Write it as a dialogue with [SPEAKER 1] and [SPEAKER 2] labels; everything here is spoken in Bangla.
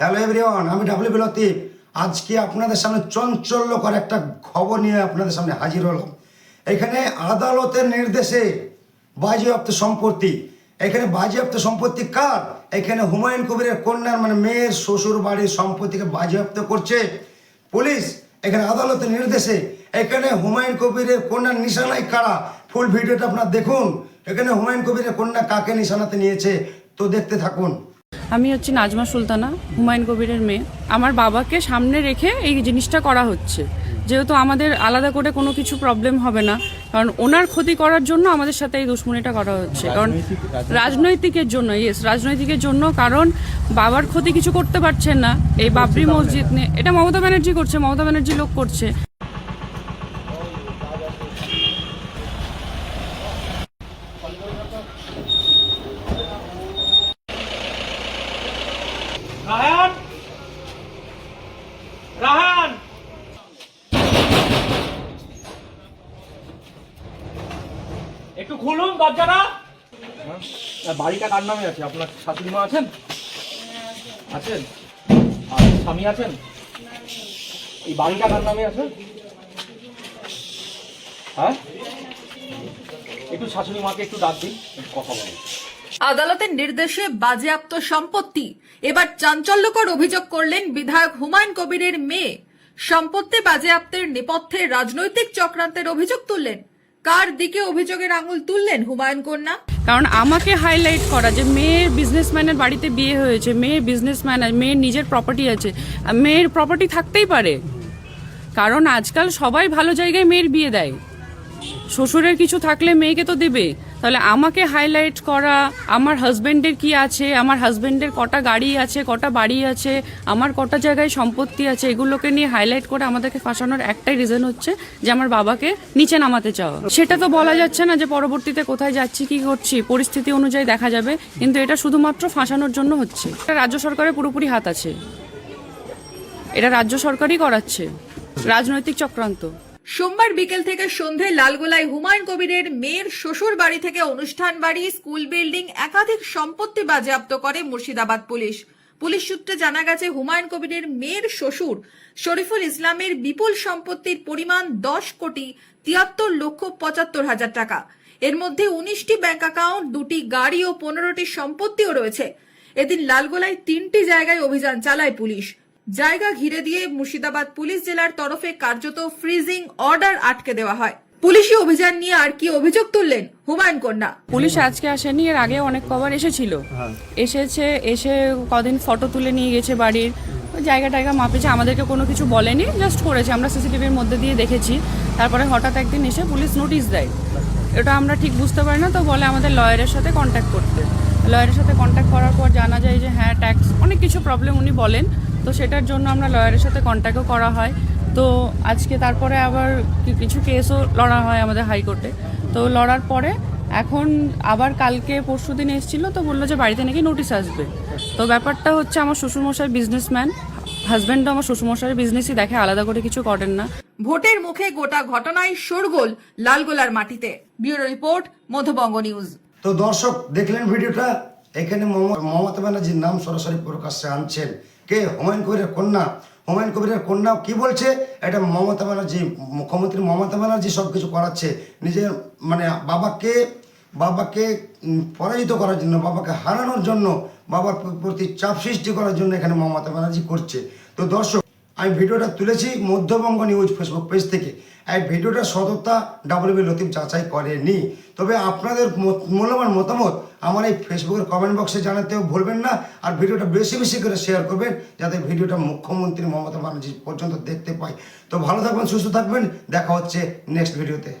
[SPEAKER 1] হ্যালো এভরিওয়ান আমি ডাব্লিউ বিলতিফ আজকে আপনাদের সামনে চঞ্চল্যকর একটা খবর নিয়ে আপনাদের সামনে হাজির হলাম। এখানে আদালতের নির্দেশে বাজেয়াপ্ত সম্পত্তি। এখানে বাজেয়াপ্ত সম্পত্তি কার? এখানে হুমায়ুন কবিরের কন্যার মানে মেয়ের শ্বশুর বাড়ির সম্পত্তিকে বাজেয়াপ্ত করছে পুলিশ। এখানে আদালতের নির্দেশে এখানে হুমায়ুন কবিরের কন্যার নিশানায় কারা? ফুল ভিডিওটা আপনার দেখুন। এখানে হুমায়ুন কবিরের কন্যা কাকে নিশানাতে নিয়েছে? তো দেখতে থাকুন।
[SPEAKER 2] আমি হচ্ছি নাজমা সুলতানা হুমায়ুন কবিরের মেয়ে। আমার বাবাকে সামনে রেখে এই জিনিসটা করা হচ্ছে। যেহেতু আমাদের আলাদা করে কোনো কিছু প্রবলেম হবে না কারণ ওনার ক্ষতি করার জন্য আমাদের সাথে এই দুশ্মনীটা করা হচ্ছে। কারণ রাজনৈতিকের জন্য ইয়েস রাজনৈতিকের জন্য কারণ বাবার ক্ষতি কিছু করতে পারছেন না। এই বাবরি মসজিদ নিয়ে এটা মমতা ব্যানার্জি করছে মমতা ব্যানার্জি লোক করছে।
[SPEAKER 3] একটু খুলুন দরজাটা। হ্যাঁ, বাড়িটা কার নামে আছে? আপনার শাশুড়ি মা আছেন? আছেন? আর স্বামী আছেন? এই বাড়িটা কার নামে আছে? হ্যাঁ? একটু শাশুড়ি মাকে একটু ডাক দিন কথা বলুন।
[SPEAKER 4] আদালতের নির্দেশে বাজেয়াপ্ত সম্পত্তি। এবার চাঞ্চল্যকর অভিযোগ করলেন বিধায়ক হুমায়ুন কবিরের মেয়ে। সম্পত্তি বাজেয়াপ্তের নেপথ্যে রাজনৈতিক চক্রান্তের অভিযোগ তুললেন। কার দিকে অভিযোগের আঙুল তুললেন হুমায়ুন কন্যা?
[SPEAKER 2] কারণ আমাকে হাইলাইট করা যে মেয়ের বিজনেসম্যানের বাড়িতে বিয়ে হয়েছে, মেয়ের বিজনেসম্যান মেয়ের নিজের প্রপার্টি আছে, মেয়ের প্রপার্টি থাকতেই পারে। কারণ আজকাল সবাই ভালো জায়গায় মেয়ের বিয়ে দেয়। শ্বশুরের কিছু থাকলে মেয়েকে তো দেবে। তাহলে আমাকে হাইলাইট করা, আমার হাজবেন্ডের কি আছে, আমার হাজবেন্ডের কটা গাড়ি আছে, কটা বাড়ি আছে, আমার কটা জায়গায় সম্পত্তি আছে, এগুলোকে নিয়ে হাইলাইট করে আমাদেরকে ফাঁসানোর একটাই রিজন হচ্ছে যে আমার বাবাকে নিচে নামাতে চাওয়া। সেটা তো বলা যাচ্ছে না যে পরবর্তীতে কোথায় যাচ্ছি, কি করছি, পরিস্থিতি অনুযায়ী দেখা যাবে, কিন্তু এটা শুধুমাত্র ফাঁসানোর জন্য হচ্ছে। এটা রাজ্য সরকারের পুরোপুরি হাত আছে। এটা রাজ্য সরকারই করাচ্ছে। রাজনৈতিক চক্রান্ত।
[SPEAKER 4] সোমবার বিকেল থেকে সন্ধে লালগোলায় হুমায়ুন কবিরের মেয়ের শ্বশুর বাড়ি থেকে অনুষ্ঠান বাড়ি স্কুল বিল্ডিং একাধিক সম্পত্তি বাজেয়াপ্ত করে মুর্শিদাবাদ পুলিশ। পুলিশ সূত্রে জানা গেছে, হুমায়ুন কবিরের মেয়ের শ্বশুর শরীফুল ইসলামের বিপুল সম্পত্তির পরিমাণ দশ কোটি তিয়াত্তর লক্ষ পঁচাত্তর হাজার টাকা। এর মধ্যে উনিশটি ব্যাংক অ্যাকাউন্ট, দুটি গাড়ি ও পনেরোটি সম্পত্তিও রয়েছে। এদিন লালগোলায় তিনটি জায়গায় অভিযান চালায় পুলিশ। জায়গা ঘিরে দিয়ে মুর্শিদাবাদ পুলিশ জেলার তরফে কার্যত ফ্রিজিং অর্ডার আটকে দেওয়া হয়। পুলিশি অভিযান নিয়ে আর কি অভিযোগ তুললেন হুমায়ুন কন্যা?
[SPEAKER 2] পুলিশ আজকে আসেনি এর আগে অনেক কবার এসেছিল। এসেছে এসে কদিন ফটো তুলে নিয়ে গেছে বাড়ির। জায়গা টায়গা মাপেছে আমাদেরকে কোনো কিছু বলেনি জাস্ট করেছে। আমরা সিসিটিভির মধ্যে দিয়ে দেখেছি। তারপরে হঠাৎ একদিন এসে পুলিশ নোটিশ দেয়। এটা আমরা ঠিক বুঝতে পারি না তো বলে আমাদের লয়ারের সাথে কন্ট্যাক্ট করতে। লয়ারের সাথে কন্ট্যাক্ট করার পর জানা যায় যে হ্যাঁ ট্যাক্স অনেক কিছু প্রবলেম উনি বলেন। তো সেটার জন্য আমরা লয়ারের সাথে কন্ট্যাক্টও করা হয়। তো আজকে তারপরে আবার কিছু কেসও লড়া হয় আমাদের হাইকোর্টে তো লড়ার পরে এখন আবার কালকে পরশু দিন এসেছিল তো বলল যে বাড়িতে নাকি নোটিশ আসবে। তো ব্যাপারটা হচ্ছে আমার শ্বশুরমশাই বিজনেসম্যান হাজব্যান্ডও আমার শ্বশুরমশাইয়ের বিজনেসই দেখে আলাদা করে কিছু করেন না।
[SPEAKER 4] ভোটের মুখে গোটা ঘটনায় শোরগোল লালগোলার মাটিতে। Bureau report Madhubanga news.
[SPEAKER 1] তো দর্শক দেখলেন ভিডিওটা? এখানে মমতা ব্যানার্জির নাম সরাসরি প্রকাশ্যে আনছেন। কে? হুমায়ুন কবিরের কন্যা। হুমায়ুন কবিরের কন্যা কি বলছে? এটা মমতা ব্যানার্জি, মুখ্যমন্ত্রী মমতা ব্যানার্জি সব কিছু করাচ্ছে। নিজের মানে বাবাকে বাবাকে পরাজিত করার জন্য, বাবাকে হারানোর জন্য, বাবার প্রতি চাপ সৃষ্টি করার জন্য এখানে মমতা ব্যানার্জি করছে। তো দর্শক, আমি ভিডিওটা তুলেছি মধ্যবঙ্গ নিউজ ফেসবুক পেজ থেকে। এই ভিডিওটা সততা ডাব্লিউবি লতিফ যাচাই করেনি। তবে আপনাদের মূল্যবান মতামত আমার এই ফেসবুকের কমেন্ট বক্সে জানাতেও ভুলবেন না, আর ভিডিওটা বেশি বেশি করে শেয়ার করবেন, যাতে ভিডিওটা মুখ্যমন্ত্রী মমতা ব্যানার্জি পর্যন্ত দেখতে পায়। তো ভালো থাকবেন, সুস্থ থাকবেন, দেখা হচ্ছে নেক্সট ভিডিওতে